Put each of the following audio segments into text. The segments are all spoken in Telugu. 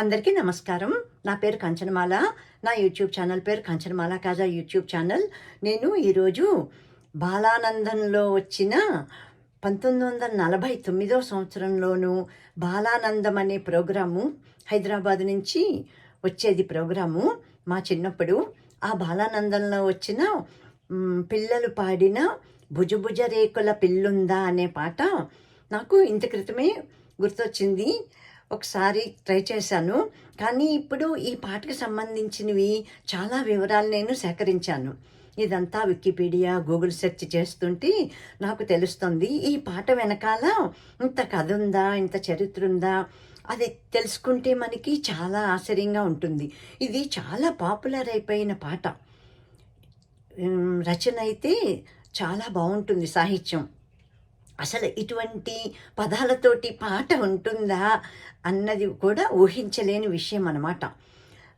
అందరికీ నమస్కారం. నా పేరు కంచనమాల. నా యూట్యూబ్ ఛానల్ పేరు కంచనమాల కాజా యూట్యూబ్ ఛానల్. నేను ఈరోజు బాలానందంలో వచ్చిన పంతొమ్మిది వందల నలభై తొమ్మిదో సంవత్సరంలోను బాలానందం అనే ప్రోగ్రాము హైదరాబాద్ నుంచి వచ్చేది ప్రోగ్రాము. మా చిన్నప్పుడు ఆ బాలానందంలో వచ్చిన పిల్లలు పాడిన భుజభుజ రేకుల పిల్లుందా అనే పాట నాకు ఇంత క్రితమే గుర్తొచ్చింది. ఒకసారి ట్రై చేశాను. కానీ ఇప్పుడు ఈ పాటకు సంబంధించినవి చాలా వివరాలు నేను సేకరించాను. ఇదంతా వికీపీడియా గూగుల్ సెర్చ్ చేస్తుంటే నాకు తెలుస్తుంది. ఈ పాట వెనకాల ఇంత కథ ఉందా? ఇంత చరిత్ర ఉందా? అది తెలుసుకుంటే మనకి చాలా ఆశ్చర్యంగా ఉంటుంది. ఇది చాలా పాపులర్ అయిపోయిన పాట. రచన అయితే చాలా బాగుంటుంది సాహిత్యం. అసలు ఇటువంటి పదాలతోటి పాట ఉంటుందా అన్నది కూడా ఊహించలేని విషయం అన్నమాట.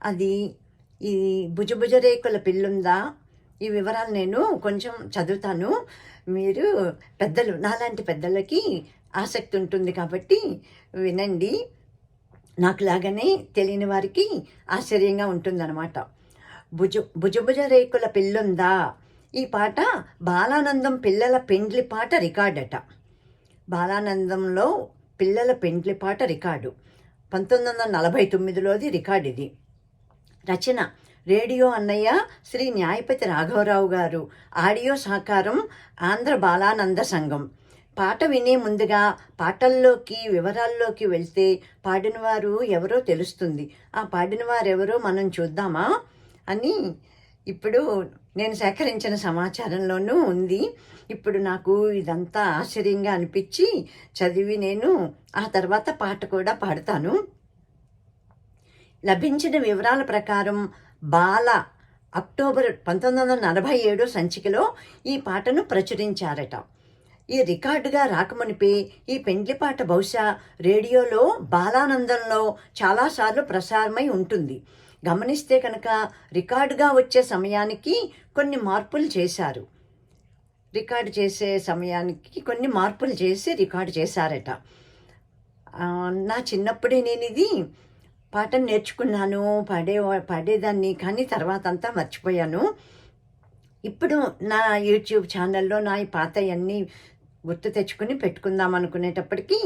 అది ఈ భుజభుజరేకుల పిల్లుందా? ఈ వివరాలు నేను కొంచెం చదువుతాను. మీరు పెద్దలు నాలాంటి పెద్దలకి ఆసక్తి ఉంటుంది కాబట్టి వినండి. నాకు లాగానే తెలియని వారికి ఆశ్చర్యంగా ఉంటుందన్నమాట. భుజ భుజభుజ రేకుల పిల్లుందా? ఈ పాట బాలానందం పిల్లల పెండ్లి పాట రికార్డట. బాలానందంలో పిల్లల పెండ్లి పాట రికార్డు. పంతొమ్మిది వందల నలభై తొమ్మిదిలోది రికార్డు ఇది. రచన రేడియో అన్నయ్య శ్రీ న్యాయపతి రాఘవరావు గారు. ఆడియో సహకారం ఆంధ్ర బాలానంద సంఘం. పాట వినే ముందుగా పాటల్లోకి వివరాల్లోకి వెళ్తే పాడినవారు ఎవరో తెలుస్తుంది. ఆ పాడినవారెవరో మనం చూద్దామా అని ఇప్పుడు నేను సేకరించిన సమాచారంలోనూ ఉంది. ఇప్పుడు నాకు ఇదంతా ఆశ్చర్యంగా అనిపించి చదివి నేను ఆ తర్వాత పాట కూడా పాడతాను. లభించిన వివరాల ప్రకారం బాల అక్టోబర్ పంతొమ్మిది వందల నలభై ఏడు సంచికలో ఈ పాటను ప్రచురించారట. ఈ రికార్డుగా రాకమునిపే ఈ పెండ్లి పాట బహుశా రేడియోలో బాలానందంలో చాలాసార్లు ప్రసారమై ఉంటుంది. గమనిస్తే కనుక రికార్డుగా వచ్చే సమయానికి కొన్ని మార్పులు చేశారు. రికార్డు చేసే సమయానికి కొన్ని మార్పులు చేసి రికార్డు చేశారట. నా చిన్నప్పుడే నేను ఇది పాటను నేర్చుకున్నాను పాడే పాడేదాన్ని కానీ తర్వాత అంతా మర్చిపోయాను. ఇప్పుడు నా యూట్యూబ్ ఛానల్లో నా ఈ పాతయన్నీ గుర్తు తెచ్చుకుని పెట్టుకుందాం అనుకునేటప్పటికీ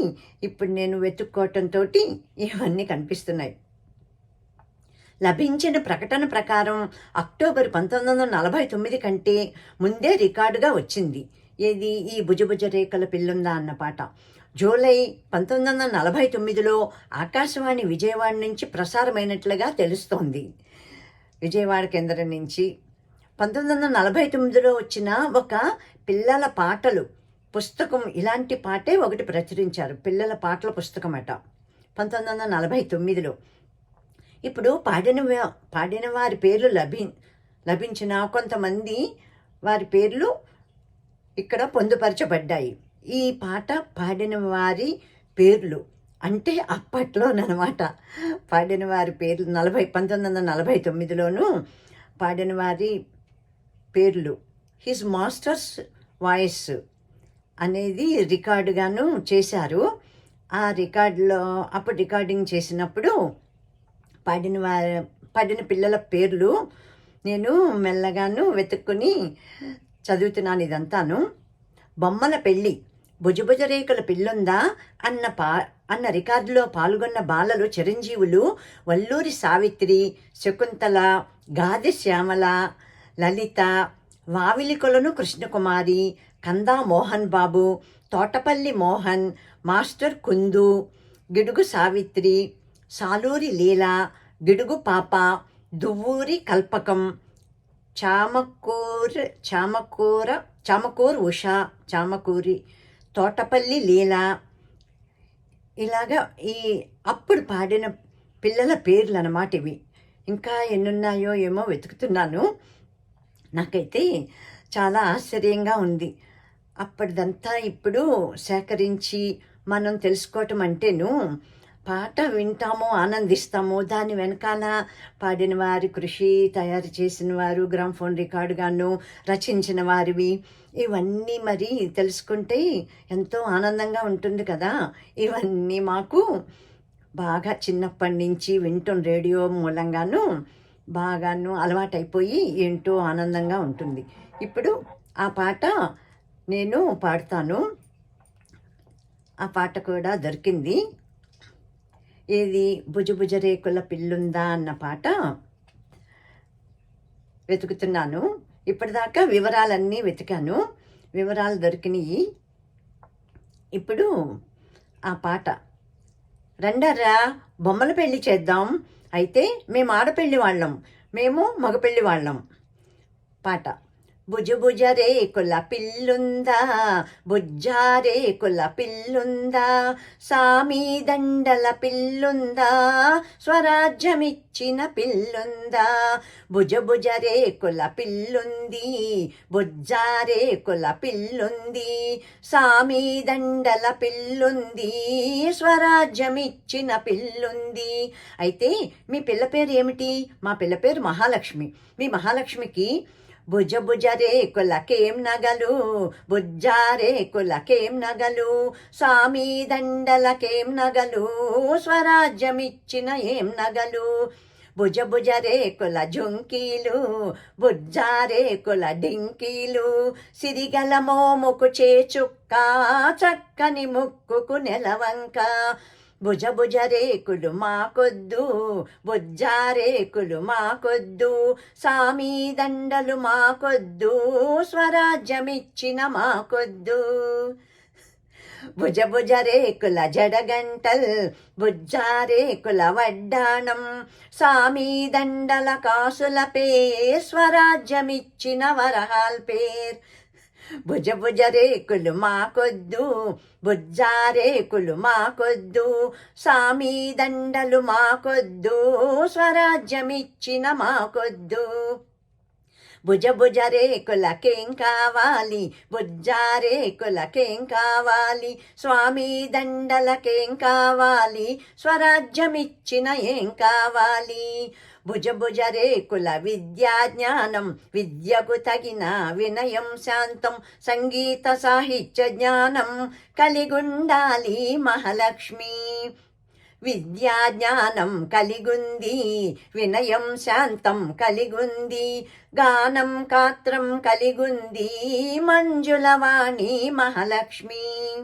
ఇప్పుడు నేను వెతుక్కోవటంతో ఇవన్నీ కనిపిస్తున్నాయి. లభించిన ప్రకటన ప్రకారం అక్టోబర్ పంతొమ్మిది వందల నలభై తొమ్మిది కంటే ముందే రికార్డుగా వచ్చింది. ఏది? ఈ భుజభుజ రేఖల పిల్లుందా అన్న పాట. జూలై పంతొమ్మిది వందల నలభై తొమ్మిదిలో ఆకాశవాణి విజయవాడ నుంచి ప్రసారమైనట్లుగా తెలుస్తోంది. విజయవాడ కేంద్రం నుంచి పంతొమ్మిది వందల నలభై తొమ్మిదిలో వచ్చిన ఒక పిల్లల పాటలు పుస్తకం ఇలాంటి పాటే ఒకటి ప్రచురించారు. పిల్లల పాటల పుస్తకం అట పంతొమ్మిది వందల నలభై తొమ్మిదిలో ఇప్పుడు పాడిన పాడిన వారి పేర్లు లభి లభించిన కొంతమంది వారి పేర్లు ఇక్కడ పొందుపరచబడ్డాయి. ఈ పాట పాడిన వారి పేర్లు అంటే అప్పట్లోనమాట పాడిన వారి పేర్లు నలభై పంతొమ్మిది వందల నలభై తొమ్మిదిలోను పాడిన వారి పేర్లు హిజ్ మాస్టర్స్ వాయిస్ అనేది రికార్డుగాను చేశారు. ఆ రికార్డులో అప్పుడు రికార్డింగ్ చేసినప్పుడు పడిన వారి పడిన పిల్లల పేర్లు నేను మెల్లగాను వెతుక్కుని చదువుతున్నాను ఇదంతాను. బొమ్మల పెళ్ళి భుజభుజ రేఖల పిల్లుందా అన్న పా అన్న రికార్డులో పాల్గొన్న బాలలు చిరంజీవులు వల్లూరి సావిత్రి శకుంతల గాది శ్యామల లలిత వావిలికొలను కృష్ణకుమారి కందా మోహన్ బాబు తోటపల్లి మోహన్ మాస్టర్ కుందు గిడుగు సావిత్రి సాలూరి లీల గిడుగు పాప దువ్వూరి కల్పకం చామకూర్ చామకూర చామకూర్ ఉష చామకూరి తోటపల్లి లీల. ఇలాగా ఈ అప్పుడు పాడిన పిల్లల పేర్లు అన్నమాట ఇవి. ఇంకా ఎన్నున్నాయో ఏమో వెతుకుతున్నాను. నాకైతే చాలా ఆశ్చర్యంగా ఉంది. అప్పటిదంతా ఇప్పుడు సేకరించి మనం తెలుసుకోవటం అంటేను పాట వింటాము ఆనందిస్తాము దాని వెనకాల పాడిన వారి కృషి తయారు చేసిన వారు గ్రామ్ఫోన్ రికార్డుగాను రచించిన వారివి. ఇవన్నీ మరి తెలుసుకుంటే ఎంతో ఆనందంగా ఉంటుంది కదా. ఇవన్నీ మాకు బాగా చిన్నప్పటి నుంచి వింటున్న రేడియో మూలంగాను బాగాను అలవాటైపోయి ఏంటో ఆనందంగా ఉంటుంది. ఇప్పుడు ఆ పాట నేను పాడతాను. ఆ పాట కూడా దొరికింది. ఏది? భుజభుజ రేకుల పిల్లుందా అన్న పాట వెతుకుతున్నాను. ఇప్పటిదాకా వివరాలన్నీ వెతికాను. వివరాలు దొరికినాయి. ఇప్పుడు ఆ పాట. రండర్రా బొమ్మల పెళ్ళి చేద్దాం. అయితే మేము ఆడపెళ్ళి వాళ్ళం. మేము మగపెళ్ళి వాళ్ళం. పాట. భుజభుజ రేకుల పిల్లుందా బుజ్జారేకుల పిల్లుందా సామీ దండల పిల్లుందా స్వరాజ్యమిచ్చిన పిల్లుందా భుజభుజ రేకుల పిల్లుంది బుజ్జారేకుల పిల్లుంది సామి దండల పిల్లుంది స్వరాజ్యమిచ్చిన పిల్లుంది. అయితే మీ పిల్ల పేరు ఏమిటి మా పిల్ల పేరు మహాలక్ష్మి. మీ మహాలక్ష్మికి భుజ భుజ రేకులకేం నగలు బుజ్జారేకులకేం నగలు స్వామి దండలకేం నగలు స్వరాజ్యమిచ్చిన ఏం నగలు? భుజ భుజ రేకుల జుంకీలు బుజ్జారేకుల డింకీలు సిరిగల మోముకు చేచుక్క చక్కని ముక్కుకు నెలవంక భుజ భుజ రేకులు మాకొద్దు బుజ్జారేకులు మాకొద్దు సామీ దండలు మాకొద్దు స్వరాజ్యమిచ్చిన మాకొద్దు. భుజ భుజ రేకుల జడగంటల్ బుజ్జారేకుల వడ్డాణం సామీ దండల కాసుల పేర్ స్వరాజ్యమిచ్చిన వరహాల్ పేర్. భుజ భుజ రేకులు మాకొద్దు బుజ్జారేకులు మాకొద్దు సామీ దండలు మాకొద్దు స్వరాజ్యమిచ్చిన మాకొద్దు. భుజ భుజ రేకులకేం కావాలి బుజ్జారేకులకేం కావాలి స్వామి దండలకేం కావాలి స్వరాజ్యమిచ్చిన ఏం కావాలి? భుజ రేకుల విద్యా జ్ఞానం. విద్యకు తగిన వినయం శాంతం. సంగీత సాహిత్య జ్ఞానం కలిగుండాలి మహాలక్ష్మి. విద్యా జ్ఞానం కలిగుంది వినయం శాంతం కలిగుంది గానం కాత్రం కలిగుంది మంజులవాణి మహాలక్ష్మి.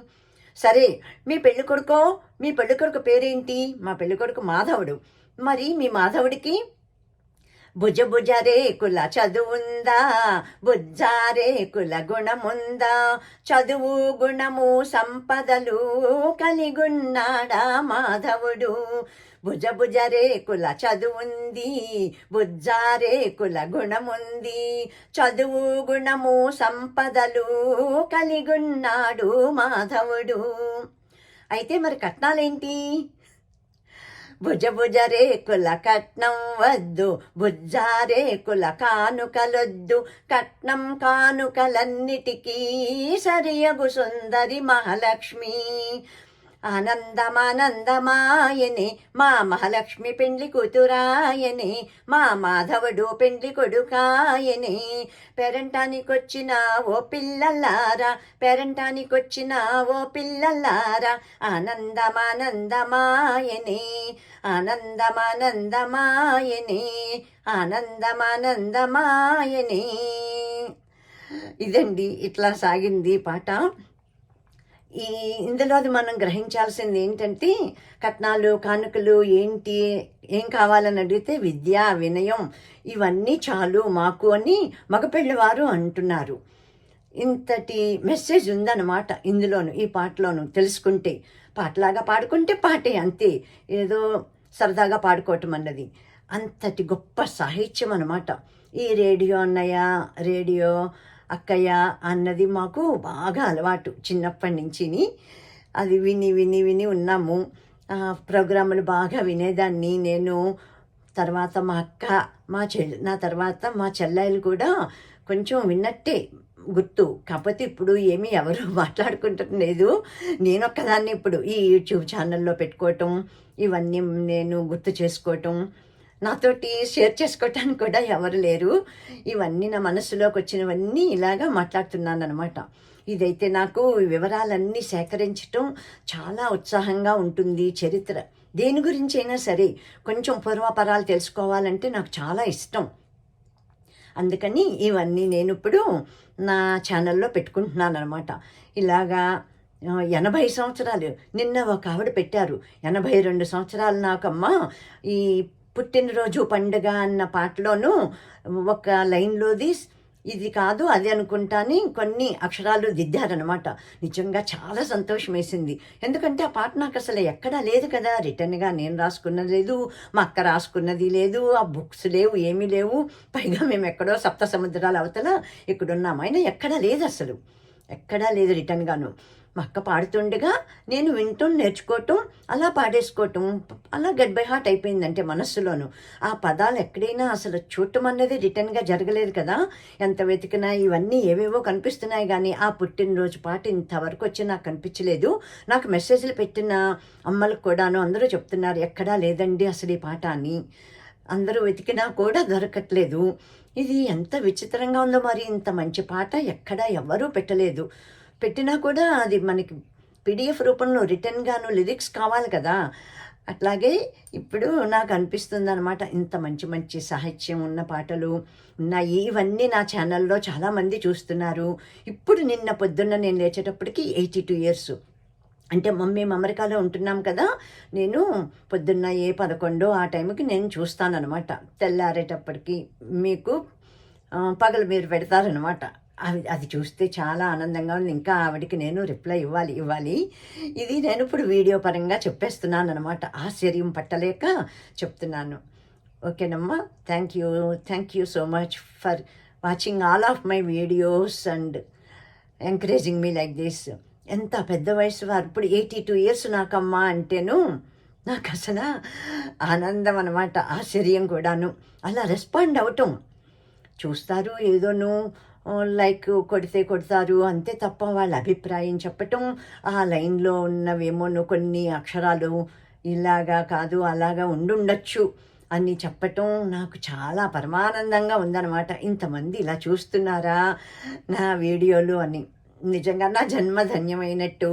సరే మీ పెళ్ళికొడుకో మీ పెళ్ళికొడుకు పేరేంటి? మా పెళ్ళికొడుకు మాధవుడు. మరి మీ మాధవుడికి? భుజ భుజ రేకుల చదువుందా? బుజ్జారేకుల గుణముందా? చదువు గుణము సంపదలు కలిగున్నాడా మాధవుడు? భుజ భుజ రేకుల చదువుంది బుజ్జారేకుల గుణముంది. చదువు గుణము సంపదలు కలిగున్నాడు మాధవుడు. అయితే మరి కట్నాలేంటి? భుజ భుజ రేకుల కట్నం వద్దు బుజ్జారేకుల కానుకలొద్దు. కట్నం కానుకలన్నిటికీ సరియగు సుందరి మహాలక్ష్మి. ఆనందమానందమాయని మా మహాలక్ష్మి పెండ్లి కూతురాయనే మా మాధవుడు పెండ్లి కొడుకాయనే. పెరంటానికొచ్చిన ఓ పిల్లలారా పెరంటానికొచ్చిన ఓ పిల్లలారా ఆనందమానందమాయని. ఆనందమానందమాయని ఆనందమానందమాయని. ఇదండి ఇట్లా సాగింది పాట. ఈ ఇందులో అది మనం గ్రహించాల్సింది ఏంటంటే కట్నాలు కానుకలు ఏంటి ఏం కావాలని అడిగితే విద్య వినయం ఇవన్నీ చాలు మాకు అని మగపెళ్ళివారు అంటున్నారు. ఇంతటి మెసేజ్ ఉందన్నమాట ఇందులోను ఈ పాటలోను. తెలుసుకుంటే పాటలాగా పాడుకుంటే పాటే అంతే. ఏదో సరదాగా పాడుకోవటం అన్నది. అంతటి గొప్ప సాహిత్యం అన్నమాట. ఈ రేడియో అన్నయ్య రేడియో అక్కయ్య అన్నది మాకు బాగా అలవాటు చిన్నప్పటి నుంచి అది విని విని విని ఉన్నాము. ప్రోగ్రాములు బాగా వినేదాన్ని. నేను తర్వాత మా అక్క మా చెల్లి నా తర్వాత మా చెల్లెలు కూడా కొంచెం విన్నట్టే. గుర్తు. కాకపోతే ఇప్పుడు ఏమీ ఎవరు మాట్లాడుకుంటలేదు నేను ఒక్కదాన్ని ఇప్పుడు ఈ యూట్యూబ్ ఛానల్లో పెట్టుకోవటం ఇవన్నీ నేను గుర్తు చేసుకోవటం నాతోటి షేర్ చేసుకోవటానికి కూడా ఎవరు లేరు. ఇవన్నీ నా మనసులోకి వచ్చినవన్నీ ఇలాగా మాట్లాడుతున్నాను అనమాట ఇదైతే నాకు వివరాలన్నీ సేకరించటం చాలా ఉత్సాహంగా ఉంటుంది చరిత్ర. దేని గురించి అయినా సరే కొంచెం పూర్వపరాలు తెలుసుకోవాలంటే నాకు చాలా ఇష్టం. అందుకని ఇవన్నీ నేను ఇప్పుడు నా ఛానల్లో పెట్టుకుంటున్నాను అనమాట ఇలాగా ఎనభై సంవత్సరాలు నిన్న ఒక ఆవిడ పెట్టారు. ఎనభై రెండు సంవత్సరాలు నాకమ్మా ఈ పుట్టినరోజు పండుగ అన్న పాటలోనూ ఒక లైన్లోది ఇది కాదు అది అనుకుంటాని కొన్ని అక్షరాలు దిద్దారనమాట నిజంగా చాలా సంతోషం వేసింది. ఎందుకంటే ఆ పాట నాకు అసలు ఎక్కడా లేదు కదా. రిటర్న్గా నేను రాసుకున్నది లేదు మా అక్క రాసుకున్నది లేదు ఆ బుక్స్ లేవు ఏమీ లేవు. పైగా మేము ఎక్కడో సప్త సముద్రాల అవతల ఇక్కడున్నాం. అయినా ఎక్కడా లేదు అసలు. ఎక్కడా లేదు రిటర్న్గాను మా అక్క పాడుతుండగా నేను వింటూ నేర్చుకోవటం అలా పాడేసుకోవటం అలా గెట్ బై హార్ట్ అయిపోయిందంటే మనస్సులోను. ఆ పదాలు ఎక్కడైనా అసలు చూడటం అన్నది రిటర్న్గా జరగలేదు కదా. ఎంత వెతికినా ఇవన్నీ ఏవేవో కనిపిస్తున్నాయి కానీ ఆ పుట్టినరోజు పాట ఇంతవరకు వచ్చి నాకు కనిపించలేదు. నాకు మెసేజ్లు పెట్టిన అమ్మలకు కూడాను అందరూ చెప్తున్నారు ఎక్కడా లేదండి అసలు ఈ పాట అని. అందరూ వెతికినా కూడా దొరకట్లేదు. ఇది ఎంత విచిత్రంగా ఉందో మరి ఇంత మంచి పాట ఎక్కడా ఎవ్వరూ పెట్టలేదు. పెట్టినా కూడా అది మనకి పీడిఎఫ్ రూపంలో రిటర్న్గాను లిరిక్స్ కావాలి కదా. అట్లాగే ఇప్పుడు నాకు అనిపిస్తుంది అనమాట ఇంత మంచి మంచి సాహిత్యం ఉన్న పాటలు ఉన్నాయి ఇవన్నీ నా ఛానల్లో చాలామంది చూస్తున్నారు. ఇప్పుడు నిన్న పొద్దున్న నేను లేచేటప్పటికి ఎయిటీ టూ ఇయర్స్ అంటే మమ్మీ అమెరికాలో ఉంటున్నాం కదా నేను పొద్దున్న ఏ పదకొండో ఆ టైంకి నేను చూస్తానన్నమాట. తెల్లారేటప్పటికి మీకు పగలు మీరు పెడతారనమాట అది అది చూస్తే చాలా ఆనందంగా ఉంది. ఇంకా ఆవిడకి నేను రిప్లై ఇవ్వాలి ఇవ్వాలి. ఇది నేను ఇప్పుడు వీడియో పరంగా చెప్పేస్తున్నాను అనమాట ఆశ్చర్యం పట్టలేక చెప్తున్నాను. ఓకేనమ్మా? Thank you thank you so much for watching all of my videos and encouraging me like this ఎంత పెద్ద వయసు వారు. ఇప్పుడు ఎయిటీ టూ ఇయర్స్ నాకమ్మా అంటేను నాకు అసలు ఆనందం అనమాట ఆశ్చర్యం కూడాను. అలా రెస్పాండ్ అవటం. చూస్తారు ఏదోను లైక్ కొడితే కొడతారు అంతే తప్ప వాళ్ళ అభిప్రాయం చెప్పటం ఆ లైన్లో ఉన్నవేమోనో కొన్ని అక్షరాలు ఇలాగా కాదు అలాగా ఉండుండొచ్చు అని చెప్పటం నాకు చాలా పరమానందంగా ఉందన్నమాట. ఇంతమంది ఇలా చూస్తున్నారా నా వీడియోలు అని. నిజంగా నా జన్మ ధన్యమైనట్టు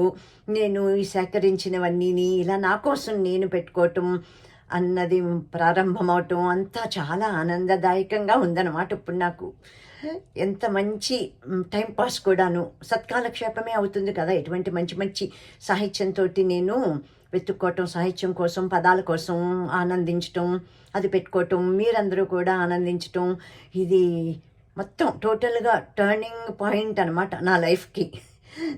నేను ఈ సేకరించినవన్నీ ఇలా నా కోసం నేను పెట్టుకోవటం అన్నది ప్రారంభమవటం అంతా చాలా ఆనందదాయకంగా ఉందన్నమాట ఇప్పుడు నాకు. ఎంత మంచి టైంపాస్ టైం పాస్ కూడాను. సత్కాలక్షేపమే అవుతుంది కదా. ఎటువంటి మంచి మంచి సాహిత్యంతో నేను వెతుక్కోవటం సాహిత్యం కోసం పదాల కోసం ఆనందించటం అది పెట్టుకోవటం మీరందరూ కూడా ఆనందించటం ఇది మొత్తం టోటల్గా టర్నింగ్ పాయింట్ అనమాట నా లైఫ్కి.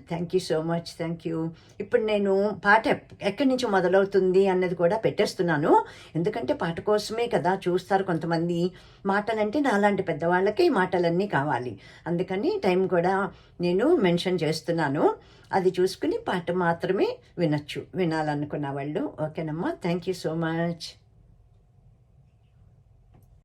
Thank you so much thank you ఇప్పుడు నేను పాట ఎక్కడి నుంచి మొదలవుతుంది అన్నది కూడా పెట్టేస్తున్నాను. ఎందుకంటే పాట కోసమే కదా చూస్తారు కొంతమంది. మాటలంటే నాలాంటి పెద్దవాళ్ళకి మాటలన్నీ కావాలి. అందుకని టైం కూడా నేను మెన్షన్ చేస్తున్నాను. అది చూసుకుని పాట మాత్రమే వినొచ్చు వినాలనుకున్న వాళ్ళు. ఓకేనమ్మా థ్యాంక్ యూ సో మచ్